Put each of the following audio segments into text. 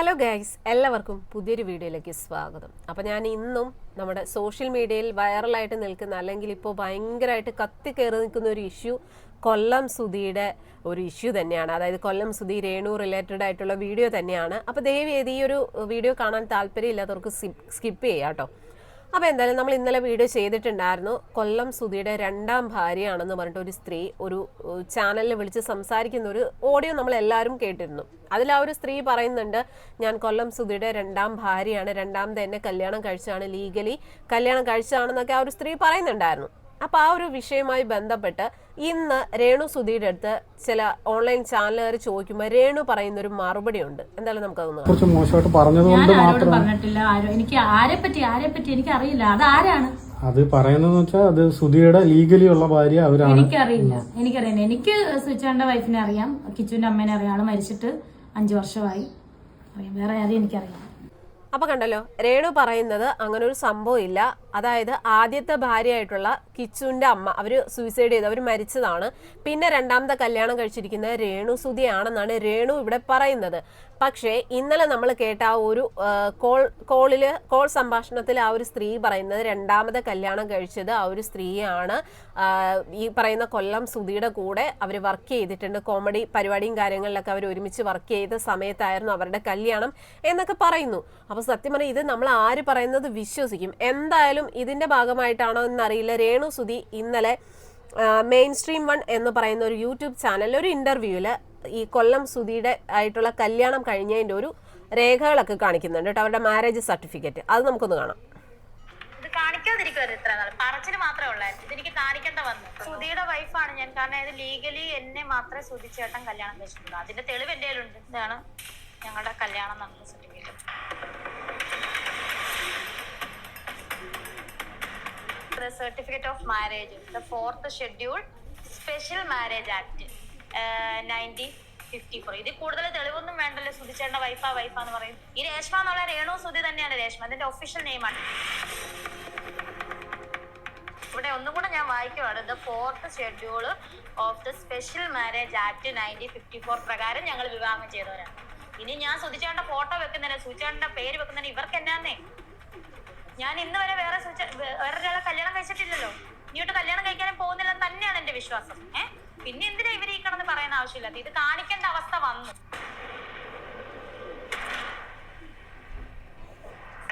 Hello guys എല്ലാവർക്കും പുതിയൊരു വീഡിയോയിലേക്ക് സ്വാഗതം. അപ്പോൾ ഞാൻ ഇന്നും നമ്മുടെ സോഷ്യൽ മീഡിയയിൽ വൈറലായിട്ട് നിൽക്കുന്ന അല്ലെങ്കിൽ ഇപ്പോൾ ഭയങ്കരമായിട്ട് കത്തിക്കയറി നിൽക്കുന്ന ഒരു ഇഷ്യൂ കൊല്ലം സുധിയുടെ ഒരു ഇഷ്യൂ തന്നെയാണ്. അതായത് കൊല്ലം സുധി രേണു റിലേറ്റഡ് ആയിട്ടുള്ള വീഡിയോ തന്നെയാണ്. അപ്പോൾ ദയവേദി ഈ ഒരു വീഡിയോ കാണാൻ താല്പര്യമില്ലാത്തവർക്ക് സ്കിപ്പ് ചെയ്യാം കേട്ടോ. അപ്പോൾ എന്തായാലും നമ്മൾ ഇന്നലെ വീഡിയോ ചെയ്തിട്ടുണ്ടായിരുന്നു. കൊല്ലം സുധിയുടെ രണ്ടാം ഭാര്യയാണെന്ന് പറഞ്ഞിട്ട് ഒരു സ്ത്രീ ഒരു ചാനലിൽ വിളിച്ച് സംസാരിക്കുന്ന ഒരു ഓഡിയോ നമ്മൾ എല്ലാവരും കേട്ടിരുന്നു. അതിൽ ആ ഒരു സ്ത്രീ പറയുന്നുണ്ട് ഞാൻ കൊല്ലം സുധിയുടെ രണ്ടാം ഭാര്യയാണ്. രണ്ടാമത് എന്നെ കല്യാണം കഴിച്ചാണ് ലീഗലി കല്യാണം കഴിച്ചതാണെന്നൊക്കെ ആ ഒരു സ്ത്രീ പറയുന്നുണ്ടായിരുന്നു. അപ്പൊ ആ ഒരു വിഷയവുമായി ബന്ധപ്പെട്ട് ഇന്ന് രേണു സുധീയുടെ അടുത്ത് ചില ഓൺലൈൻ ചാനലുകാർ ചോദിക്കുമ്പോൾ രേണു പറയുന്ന ഒരു മറുപടി ഉണ്ട് എന്തായാലും നമുക്ക് അതൊന്ന് കുറച്ച് മോശമായിട്ട് പറഞ്ഞതുകൊണ്ട് മാത്രം. പറഞ്ഞിട്ടില്ല എനിക്ക് ആരെ പറ്റി ആരെ പറ്റി എനിക്ക് അറിയില്ല അത് ആരാണ്? അത് പറയുന്നതെന്ന് വെച്ചാൽ അത് സുധിയുടെ ലീഗലി ഉള്ള ഭാര്യ അവരാണ്. എനിക്കറിയില്ല എനിക്കറിയില്ല. എനിക്ക് സുചാന്റെ വൈഫിനെ അറിയാം കിച്ചുവിന്റെ അമ്മേനെ അറിയാം. ആൾ മരിച്ചിട്ട് അഞ്ചു വർഷമായി. അറിയാം വേറെ ആരെയും എനിക്കറിയാം അപ്പൊ കണ്ടല്ലോ രേണു പറയുന്നത് അങ്ങനെ ഒരു സംഭവം ഇല്ല. അതായത് ആദ്യത്തെ ഭാര്യയായിട്ടുള്ള കിച്ചുവിന്റെ അമ്മ അവർ സൂയിസൈഡ് ചെയ്ത് അവർ മരിച്ചതാണ്. പിന്നെ രണ്ടാമത്തെ കല്യാണം കഴിച്ചിരിക്കുന്ന രേണു സുധിയാണെന്നാണ് രേണു ഇവിടെ പറയുന്നത്. പക്ഷേ ഇന്നലെ നമ്മൾ കേട്ട ആ ഒരു കോൾ കോളിൽ കോൾ സംഭാഷണത്തിൽ ആ ഒരു സ്ത്രീ പറയുന്നത് രണ്ടാമത്തെ കല്യാണം കഴിച്ചത് ആ ഒരു സ്ത്രീയാണ്. ഈ പറയുന്ന കൊല്ലം സുധിയുടെ കൂടെ അവർ വർക്ക് ചെയ്തിട്ടുണ്ട്. കോമഡി പരിപാടിയും കാര്യങ്ങളിലൊക്കെ അവർ ഒരുമിച്ച് വർക്ക് ചെയ്ത സമയത്തായിരുന്നു അവരുടെ കല്യാണം എന്നൊക്കെ പറയുന്നു. അപ്പോൾ സത്യം പറഞ്ഞാൽ ഇത് നമ്മൾ ആര് പറയുന്നത് വിശ്വസിക്കും. എന്തായാലും ഇതിന്റെ ഭാഗമായിട്ടാണോ എന്നറിയില്ല. രേണു സുധി ഇന്നലെ മെയിൻ സ്ട്രീം വൺ എന്ന് പറയുന്ന ഒരു യൂട്യൂബ് ചാനലിൽ ഒരു ഇന്റർവ്യൂൽ ഈ കൊല്ലം സുധിയുടെ ആയിട്ടുള്ള കല്യാണം കഴിഞ്ഞതിന്റെ ഒരു രേഖകളൊക്കെ കാണിക്കുന്നുണ്ട് കേട്ടോ. അവരുടെ മാരേജ് സർട്ടിഫിക്കറ്റ് അത് നമുക്കൊന്ന് കാണാം. ഇത്ര നാൾ പറച്ചിൽ മാത്രമേ ഉള്ളായിരുന്നു. ഇതെനിക്ക് കാണിക്കേണ്ട വന്നു. സുധിയുടെ വൈഫാണ് ഞാൻ. കാരണം ഇത് ലീഗലി എന്നെ മാത്രമേ സുധി ചേട്ടൻ കല്യാണം കഴിച്ചിട്ടുള്ളൂ. അതിന്റെ തെളിവ് എന്റെ കയ്യിലുണ്ട്. ഇതാണ് ഞങ്ങളുടെ കല്യാണം നടന്ന certificate certificate of marriage the fourth schedule special marriage act nineteen fifty four ഇതിൽ കൂടുതൽ തെളിവൊന്നും വേണ്ടല്ലോ സുധിച്ചേട്ടന്റെ വൈഫാ എന്ന് പറയും. ഈ രേഷ്മ എന്നുള്ള രേണു സുധി തന്നെയാണ് രേഷ്മ. അതിന്റെ ഒഫീഷ്യൽ നെയിമാണ് ഇവിടെ ഒന്നും കൂടെ ഞാൻ വായിക്കുവാണ്. The fourth schedule of the special marriage act nineteen fifty four പ്രകാരം ഞങ്ങൾ വിവാഹം ചെയ്തവരാണ്. ഇനി ഞാൻ സുധിച്ചേട്ടന്റെ ഫോട്ടോ വെക്കുന്നതിന് സുധിച്ചേട്ടന്റെ പേര് വെക്കുന്നതിന് ഇവർക്ക് എന്നാന്നേ? ഞാൻ ഇന്ന് വരെ വേറെ വേറൊരാളെ കല്യാണം കഴിച്ചിട്ടില്ലല്ലോ. ഇനിയോട്ട് കല്യാണം കഴിക്കാനും പോകുന്നില്ല തന്നെയാണ് എന്റെ വിശ്വാസം. ഏ? പിന്നെ എന്തിനാ ഇവർ ഈ കിടന്ന് പറയുന്ന ആവശ്യമില്ല? ഇത് കാണിക്കേണ്ട അവസ്ഥ വന്നു.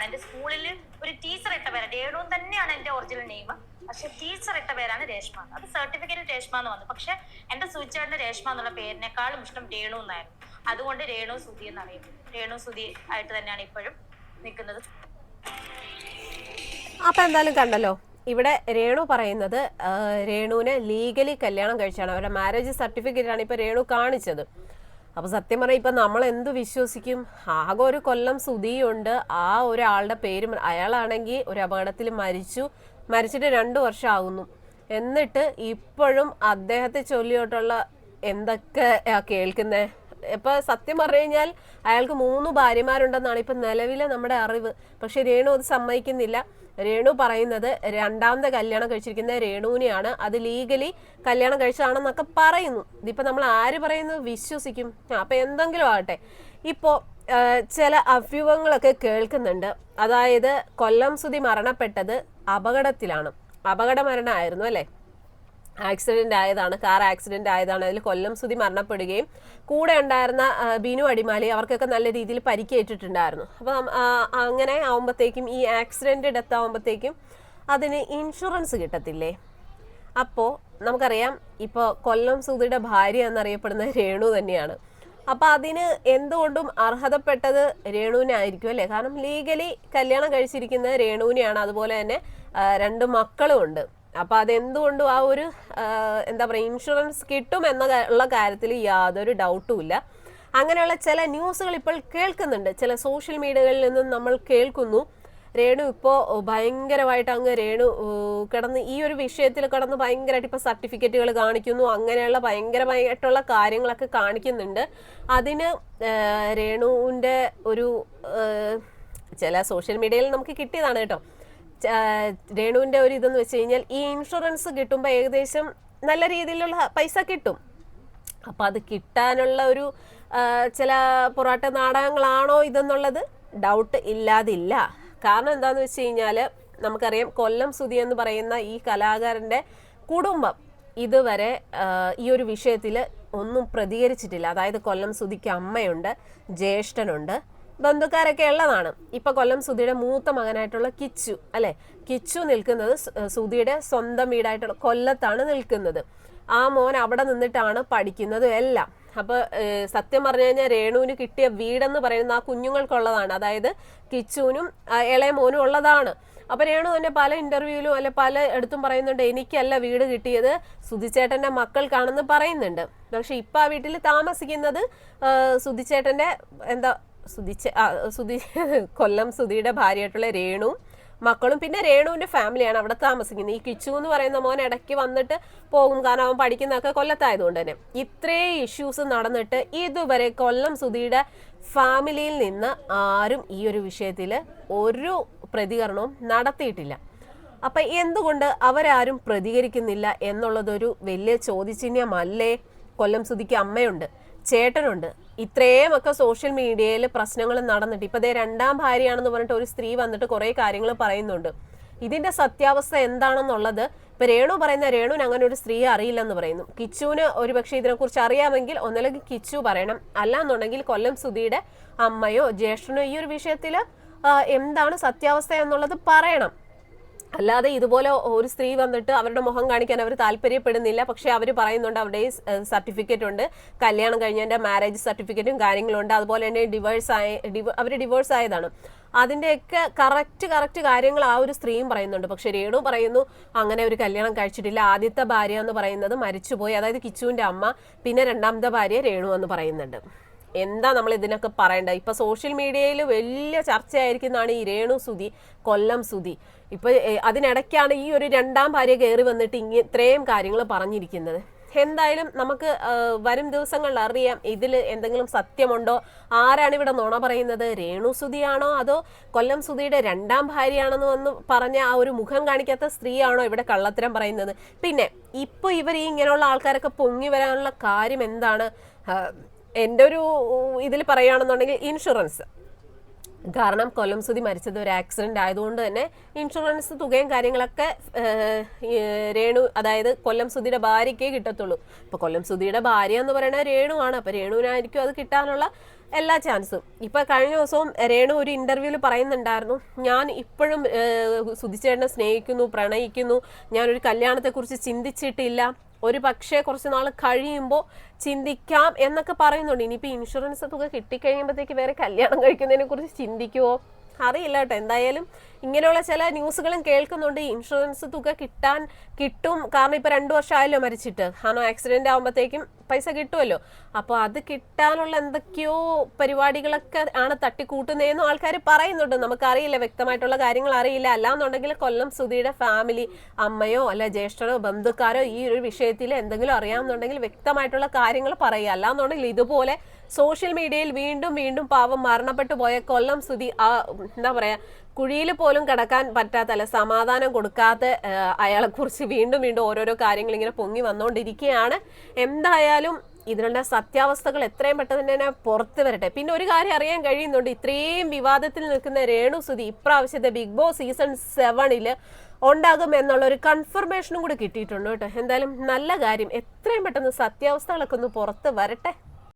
എന്റെ സ്കൂളിൽ ഒരു ടീച്ചർ ഇട്ട പേരാണ്. രേണു തന്നെയാണ് എന്റെ ഒറിജിനൽ നെയിം. പക്ഷെ ടീച്ചർ ഇട്ട പേരാണ് രേഷ്മ. അത് സർട്ടിഫിക്കറ്റ് രേഷ്മ എന്ന് വന്നു. പക്ഷെ എന്റെ സൂചിച്ചാടിന്റെ രേഷ്മ എന്നുള്ള പേരിനേക്കാളും ഇഷ്ടം രേണു എന്നായിരുന്നു. അതുകൊണ്ട് രേണു സുധി എന്നറിയപ്പെടും രേണു സുധി ആയിട്ട് തന്നെയാണ് ഇപ്പോഴും നിൽക്കുന്നത്. അപ്പൊ എന്തായാലും കണ്ടല്ലോ ഇവിടെ രേണു പറയുന്നത് രേണുവിനെ ലീഗലി കല്യാണം കഴിച്ചാണ്. അവരുടെ മാരേജ് സർട്ടിഫിക്കറ്റ് ആണ് ഇപ്പൊ രേണു കാണിച്ചത്. അപ്പൊ സത്യം പറഞ്ഞാൽ ഇപ്പൊ നമ്മൾ എന്ത് വിശ്വസിക്കും? ആകെ ഒരു കൊല്ലം സുധിയുണ്ട്. ആ ഒരാളുടെ പേര് അയാളാണെങ്കിൽ ഒരു അപകടത്തിൽ മരിച്ചു. മരിച്ചിട്ട് രണ്ടു വർഷം ആകുന്നു എന്നിട്ട് ഇപ്പോഴും അദ്ദേഹത്തെ ചൊല്ലിയോട്ടുള്ള എന്തൊക്കെ കേൾക്കുന്നേ? ഇപ്പൊ സത്യം പറഞ്ഞു കഴിഞ്ഞാൽ അയാൾക്ക് മൂന്ന് ഭാര്യമാരുണ്ടെന്നാണ് ഇപ്പൊ നിലവിലെ നമ്മുടെ അറിവ്. പക്ഷെ രേണു അത് സമ്മതിക്കുന്നില്ല. രേണു പറയുന്നത് രണ്ടാമത്തെ കല്യാണം കഴിച്ചിരിക്കുന്ന രേണുവിനെയാണ്. അത് ലീഗലി കല്യാണം കഴിച്ചതാണെന്നൊക്കെ പറയുന്നു. ഇതിപ്പോ നമ്മൾ ആര് പറയുന്നത്? വിശ്വസിക്കും. അപ്പൊ എന്തെങ്കിലും ആകട്ടെ. ഇപ്പോ ചില അഭ്യൂഹങ്ങളൊക്കെ കേൾക്കുന്നുണ്ട്. അതായത് കൊല്ലം സുതി മരണപ്പെട്ടത് അപകടത്തിലാണ്. അപകട മരണമായിരുന്നു അല്ലേ? ആക്സിഡന്റ് ആയതാണ് കാർ ആക്സിഡന്റ് ആയതാണ് അതിൽ കൊല്ലം സുതി മരണപ്പെടുകയും കൂടെ ഉണ്ടായിരുന്ന ബിനു അടിമാലി അവർക്കൊക്കെ നല്ല രീതിയിൽ പരിക്കേറ്റിട്ടുണ്ടായിരുന്നു. അപ്പം അങ്ങനെ ആവുമ്പോഴത്തേക്കും ഈ ആക്സിഡന്റ് ഡെത്ത് ആവുമ്പോഴത്തേക്കും അതിന് ഇൻഷുറൻസ് കിട്ടത്തില്ലേ? അപ്പോൾ നമുക്കറിയാം ഇപ്പോൾ കൊല്ലം സുധിയുടെ ഭാര്യ എന്നറിയപ്പെടുന്ന രേണു തന്നെയാണ്. അപ്പോൾ അതിന് എന്തുകൊണ്ടും അർഹതപ്പെട്ടത് രേണുവിനായിരിക്കും അല്ലേ? കാരണം ലീഗലി കല്യാണം കഴിച്ചിരിക്കുന്നത് രേണുവിനെയാണ് അതുപോലെ തന്നെ രണ്ട് മക്കളും ഉണ്ട്. അപ്പൊ അതെന്തുകൊണ്ടും ആ ഒരു എന്താ പറയുക ഇൻഷുറൻസ് കിട്ടും എന്ന ഉള്ള കാര്യത്തിൽ യാതൊരു ഡൗട്ടും ഇല്ല. അങ്ങനെയുള്ള ചില ന്യൂസുകൾ ഇപ്പോൾ കേൾക്കുന്നുണ്ട്. ചില സോഷ്യൽ മീഡിയകളിൽ നിന്നും നമ്മൾ കേൾക്കുന്നു. രേണു ഇപ്പോൾ ഭയങ്കരമായിട്ട് അങ്ങ് രേണു കിടന്ന് ഈ ഒരു വിഷയത്തിൽ കിടന്ന് ഭയങ്കരമായിട്ട് ഇപ്പോൾ സർട്ടിഫിക്കറ്റുകൾ കാണിക്കുന്നു. അങ്ങനെയുള്ള ഭയങ്കരമായിട്ടുള്ള കാര്യങ്ങളൊക്കെ കാണിക്കുന്നുണ്ട്. അതിന് രേണുവിന്റെ ഒരു ചില സോഷ്യൽ മീഡിയയിൽ നമുക്ക് കിട്ടിയതാണ് കേട്ടോ. രേണുവിന്റെ ഒരു ഇതെന്ന് വെച്ച് കഴിഞ്ഞാൽ ഈ ഇൻഷുറൻസ് കിട്ടുമ്പോൾ ഏകദേശം നല്ല രീതിയിലുള്ള പൈസ കിട്ടും. അപ്പൊ അത് കിട്ടാനുള്ള ഒരു ചില പൊറാട്ട നാടകങ്ങളാണോ ഇതെന്നുള്ളത് ഡൗട്ട് ഇല്ലാതില്ല. കാരണം എന്താന്ന് വെച്ച് കഴിഞ്ഞാൽ നമുക്കറിയാം കൊല്ലം സുതി എന്ന് പറയുന്ന ഈ കലാകാരന്റെ കുടുംബം ഇതുവരെ ഈ ഒരു വിഷയത്തിൽ ഒന്നും പ്രതികരിച്ചിട്ടില്ല. അതായത് കൊല്ലം സുതിക്ക് അമ്മയുണ്ട് ജ്യേഷ്ഠനുണ്ട്. ബന്ധുക്കാരൊക്കെ ഉള്ളതാണ്. ഇപ്പൊ കൊല്ലം സുധിയുടെ മൂത്ത മകനായിട്ടുള്ള കിച്ചു അല്ലെ? കിച്ചു നിൽക്കുന്നത് സുധിയുടെ സ്വന്തം വീടായിട്ടുള്ള കൊല്ലത്താണ് നിൽക്കുന്നത്. ആ മോൻ അവിടെ നിന്നിട്ടാണ് പഠിക്കുന്നതും എല്ലാം. അപ്പൊ സത്യം പറഞ്ഞു കഴിഞ്ഞാൽ രേണുവിന് കിട്ടിയ വീടെന്ന് പറയുന്നത് ആ കുഞ്ഞുങ്ങൾക്കുള്ളതാണ്. അതായത് കിച്ചുവിനും ഇളയ മോനും ഉള്ളതാണ്. അപ്പൊ രേണു തന്നെ പല ഇന്റർവ്യൂവിലും അല്ലെ പല എടുത്തും പറയുന്നുണ്ട് എനിക്കല്ല വീട് കിട്ടിയത് സുധിച്ചേട്ടന്റെ മക്കൾക്കാണെന്ന് പറയുന്നുണ്ട്. പക്ഷെ ഇപ്പൊ ആ വീട്ടിൽ താമസിക്കുന്നത് സുധിച്ചേട്ടന്റെ എന്താ സുധിച്ച സുധി കൊല്ലം സുധിയുടെ ഭാര്യയായിട്ടുള്ള രേണുവും മക്കളും പിന്നെ രേണുവിന്റെ ഫാമിലിയാണ് അവിടെ താമസിക്കുന്നത്. ഈ കിച്ചു എന്ന് പറയുന്ന മോൻ ഇടയ്ക്ക് വന്നിട്ട് പോകും. കാരണം അവൻ പഠിക്കുന്നതൊക്കെ കൊല്ലത്തായതുകൊണ്ട് തന്നെ. ഇത്രയും ഇഷ്യൂസ് നടന്നിട്ട് ഇതുവരെ കൊല്ലം സുധിയുടെ ഫാമിലിയിൽ നിന്ന് ആരും ഈ ഒരു വിഷയത്തിൽ ഒരു പ്രതികരണവും നടത്തിയിട്ടില്ല. അപ്പൊ എന്തുകൊണ്ട് അവരാരും പ്രതികരിക്കുന്നില്ല എന്നുള്ളതൊരു വലിയ ചോദ്യചിഹ്നമല്ലേ? കൊല്ലം സുധിക്ക് അമ്മയുണ്ട്. ചേട്ടനുണ്ട്. ഇത്രയും ഒക്കെ സോഷ്യൽ മീഡിയയിൽ പ്രശ്നങ്ങൾ നടന്നിട്ട്. ഇപ്പൊ ദേ രണ്ടാം ഭാര്യയാണെന്ന് പറഞ്ഞിട്ട് ഒരു സ്ത്രീ വന്നിട്ട് കുറെ കാര്യങ്ങൾ പറയുന്നുണ്ട്. ഇതിന്റെ സത്യാവസ്ഥ എന്താണെന്നുള്ളത് ഇപ്പൊ രേണു പറയുന്ന രേണുവിന് അങ്ങനെ ഒരു സ്ത്രീ അറിയില്ലെന്ന് പറയുന്നു. കിച്ചുവിന് ഒരു പക്ഷേ ഇതിനെക്കുറിച്ച് അറിയാമെങ്കിൽ ഒന്നല്ലെങ്കിൽ കിച്ചു പറയണം. അല്ലാന്നുണ്ടെങ്കിൽ കൊല്ലം സുധിയുടെ അമ്മയോ ജ്യേഷ്ഠനോ ഈ ഒരു വിഷയത്തിൽ എന്താണ് സത്യാവസ്ഥ എന്നുള്ളത് പറയണം. അല്ലാതെ ഇതുപോലെ ഒരു സ്ത്രീ വന്നിട്ട് അവരുടെ മുഖം കാണിക്കാൻ അവർ താല്പര്യപ്പെടുന്നില്ല. പക്ഷെ അവർ പറയുന്നുണ്ട് അവിടെ സർട്ടിഫിക്കറ്റ് ഉണ്ട്. കല്യാണം കഴിഞ്ഞതിന്റെ മാരേജ് സർട്ടിഫിക്കറ്റും കാര്യങ്ങളും ഉണ്ട്. അതുപോലെ തന്നെ ഡിവേഴ്സ് ആയ അവർ ഡിവോഴ്സ് ആയതാണ്. അതിന്റെയൊക്കെ കറക്റ്റ് കറക്റ്റ് കാര്യങ്ങൾ ആ ഒരു സ്ത്രീയും പറയുന്നുണ്ട്. പക്ഷെ രേണു പറയുന്നു അങ്ങനെ ഒരു കല്യാണം കഴിച്ചിട്ടില്ല. ആദ്യത്തെ ഭാര്യ എന്ന് പറയുന്നത് മരിച്ചുപോയി. അതായത് കിച്ചുവിന്റെ അമ്മ പിന്നെ രണ്ടാമത്തെ ഭാര്യ രേണു എന്ന് പറയുന്നുണ്ട്. എന്താ നമ്മൾ ഇതിനൊക്കെ പറയേണ്ടത്? ഇപ്പൊ സോഷ്യൽ മീഡിയയിൽ വലിയ ചർച്ചയായിരിക്കുന്നതാണ് ഈ രേണു സുതി കൊല്ലം സുതി ഇപ്പൊ അതിനിടയ്ക്കാണ് ഈ ഒരു രണ്ടാം ഭാര്യ കയറി വന്നിട്ട് ഇങ്ങനെ ഇത്രയും കാര്യങ്ങൾ പറഞ്ഞിരിക്കുന്നത്. എന്തായാലും നമുക്ക് വരും ദിവസങ്ങളിൽ അറിയാം ഇതിൽ എന്തെങ്കിലും സത്യമുണ്ടോ? ആരാണ് ഇവിടെ നുണ പറയുന്നത്? രേണു സുതിയാണോ അതോ കൊല്ലം സുതിയുടെ രണ്ടാം ഭാര്യയാണെന്ന് വന്ന് പറഞ്ഞ ആ ഒരു മുഖം കാണിക്കാത്ത സ്ത്രീയാണോ ഇവിടെ കള്ളത്തരം പറയുന്നത്? പിന്നെ ഇപ്പൊ ഇവർ ഈ ഇങ്ങനെയുള്ള ആൾക്കാരൊക്കെ പൊങ്ങി വരാനുള്ള കാര്യം എന്താണ്? എന്റെ ഒരു ഇതിൽ പറയുകയാണെന്നുണ്ടെങ്കിൽ ഇൻഷുറൻസ്. കാരണം കൊല്ലം സുതി മരിച്ചത് ഒരു ആക്സിഡന്റ് ആയതുകൊണ്ട് തന്നെ ഇൻഷുറൻസ് തുകയും കാര്യങ്ങളൊക്കെ രേണു അതായത് കൊല്ലം സുധിയുടെ ഭാര്യയ്ക്കേ കിട്ടത്തുള്ളൂ. ഇപ്പൊ കൊല്ലം സുധിയുടെ ഭാര്യ എന്ന് പറയുന്നത് രേണുവാണ് അപ്പോൾ രേണുവിനായിരിക്കും അത് കിട്ടാനുള്ള എല്ലാ ചാൻസും. ഇപ്പൊ കഴിഞ്ഞ ദിവസവും രേണു ഒരു ഇന്റർവ്യൂവിൽ പറയുന്നുണ്ടായിരുന്നു ഞാൻ ഇപ്പോഴും സുധിച്ചേട്ടനെ സ്നേഹിക്കുന്നു പ്രണയിക്കുന്നു. ഞാനൊരു കല്യാണത്തെക്കുറിച്ച് ചിന്തിച്ചിട്ടില്ല. ഒരു പക്ഷേ കുറച്ച് നാൾ കഴിയുമ്പോൾ ചിന്തിക്കാം എന്നൊക്കെ പറയുന്നുണ്ട്. ഇനിയിപ്പോൾ ഇൻഷുറൻസ് തുക കിട്ടിക്കഴിയുമ്പോഴത്തേക്ക് വേറെ കല്യാണം കഴിക്കുന്നതിനെ കുറിച്ച് ചിന്തിക്കുമോ അറിയില്ല കേട്ടോ. എന്തായാലും ഇങ്ങനെയുള്ള ചില ന്യൂസുകളും കേൾക്കുന്നുണ്ട്. ഇൻഷുറൻസ് തുക കിട്ടാൻ കിട്ടും. കാരണം ഇപ്പൊ രണ്ടു വർഷമായല്ലോ മരിച്ചിട്ട്. കാരണം ആക്സിഡന്റ് ആകുമ്പോഴത്തേക്കും പൈസ കിട്ടുമല്ലോ അപ്പോൾ അത് കിട്ടാനുള്ള എന്തൊക്കെയോ പരിപാടികളൊക്കെ ആണ് തട്ടിക്കൂട്ടുന്നതെന്നും ആൾക്കാർ പറയുന്നുണ്ട്. നമുക്കറിയില്ല വ്യക്തമായിട്ടുള്ള കാര്യങ്ങൾ അറിയില്ല. അല്ലാന്നുണ്ടെങ്കിൽ കൊല്ലം സുധിയുടെ ഫാമിലി അമ്മയോ അല്ല ജ്യേഷ്ഠനോ ബന്ധുക്കാരോ ഈ ഒരു വിഷയത്തിൽ എന്തെങ്കിലും അറിയാമെന്നുണ്ടെങ്കിൽ വ്യക്തമായിട്ടുള്ള കാര്യങ്ങൾ പറയുക. അല്ലാന്നുണ്ടെങ്കിൽ ഇതുപോലെ സോഷ്യൽ മീഡിയയിൽ വീണ്ടും വീണ്ടും പാവം മരണപ്പെട്ടു പോയ കൊല്ലം സുധി എന്താ പറയാ കുഴിയിൽ പോലും കിടക്കാൻ പറ്റാത്ത അല്ല സമാധാനം കൊടുക്കാത്ത അയാളെ കുറിച്ച് വീണ്ടും വീണ്ടും ഓരോരോ കാര്യങ്ങൾ ഇങ്ങനെ പൊങ്ങി വന്നുകൊണ്ടിരിക്കുകയാണ് എന്തായാലും ഇതിനുള്ള സത്യാവസ്ഥകൾ എത്രയും പെട്ടെന്ന് തന്നെ പുറത്ത് വരട്ടെ. പിന്നെ ഒരു കാര്യം അറിയാൻ കഴിയുന്നുണ്ട് ഇത്രയും വിവാദത്തിൽ നിൽക്കുന്ന രേണു സുധി ഇപ്രാവശ്യത്തെ ബിഗ് ബോസ് സീസൺ സെവനിൽ ഉണ്ടാകും എന്നുള്ള ഒരു കൺഫർമേഷനും കൂടി കിട്ടിയിട്ടുണ്ട് കേട്ടോ. എന്തായാലും നല്ല കാര്യം എത്രയും പെട്ടെന്ന് സത്യാവസ്ഥകളൊക്കെ ഒന്ന് പുറത്ത് വരട്ടെ.